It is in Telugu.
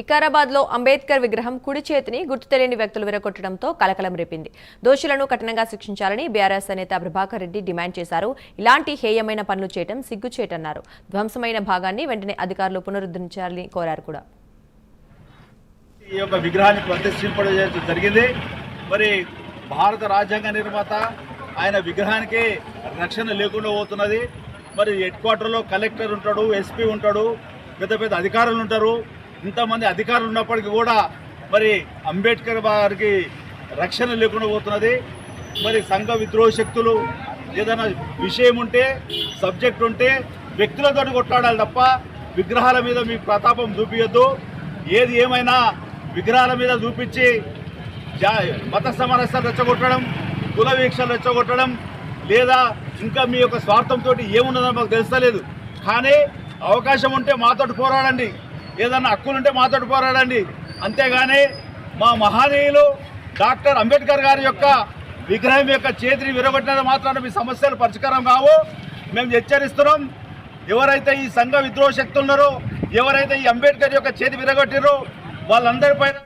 వికారాబాద్లో అంబేద్కర్ విగ్రహం కుడి చేతిని గుర్తు తెలియని వ్యక్తులు విరగొట్టడంతో కలకలం రేపింది. దోషులను కఠినంగా శిక్షించాలని బీఆర్ఎస్ నేత ప్రభాకర్ రెడ్డి డిమాండ్ చేశారు. ఇలాంటి హేయమైన పనులు చేయడం సిగ్గుచేటన్నారు. ధ్వంసమైన భాగాన్ని వెంటనే అధికారులు పునరుద్ధరించాలని కోరారు కూడా. ఈ యొక్క విగ్రహాన్ని ప్రతిష్ఠింపడం జరిగింది. మరి భారత రాజ్యాంగ నిర్మాత ఆయన విగ్రహానికి రక్షణ లేకుండా పోతున్నది. మరి హెడ్ క్వార్టర్లో కలెక్టర్ ఉంటాడు ఎస్పీ ఉంటాడు పెద్ద పెద్ద అధికారులు ఉంటారు. ఇంతమంది అధికారులు ఉన్నప్పటికీ కూడా మరి అంబేద్కర్ గారికి రక్షణ లేకుండా పోతున్నది. మరి సంఘ విద్రోహ శక్తులు ఏదైనా విషయం ఉంటే సబ్జెక్ట్ ఉంటే వ్యక్తులతో కొట్లాడాలి తప్ప విగ్రహాల మీద మీ ప్రతాపం చూపించద్దు ఏది ఏమైనా విగ్రహాల మీద చూపించి జా మత సమరస్యాలు రెచ్చగొట్టడం కుల వీక్షలు రెచ్చగొట్టడం లేదా ఇంకా మీ యొక్క స్వార్థంతో ఏమున్నదో మాకు తెలుస్తలేదు. కానీ అవకాశం ఉంటే మాతోటి పోరాడండి. ఏదన్నా హక్కులుంటే మాతోటి పోరాడండి. అంతేగాని మా మహానీయులు డాక్టర్ అంబేద్కర్ గారి యొక్క విగ్రహం యొక్క చేతిని విరగొట్టిన మాత్రాన మీ సమస్యలు పరిష్కారం కావు. మేము హెచ్చరిస్తున్నాం. ఎవరైతే ఈ సంఘ విద్రోహ శక్తులు ఉన్నారో ఎవరైతే ఈ అంబేద్కర్ యొక్క చేతి విరగొట్టిరో వాళ్ళందరిపైన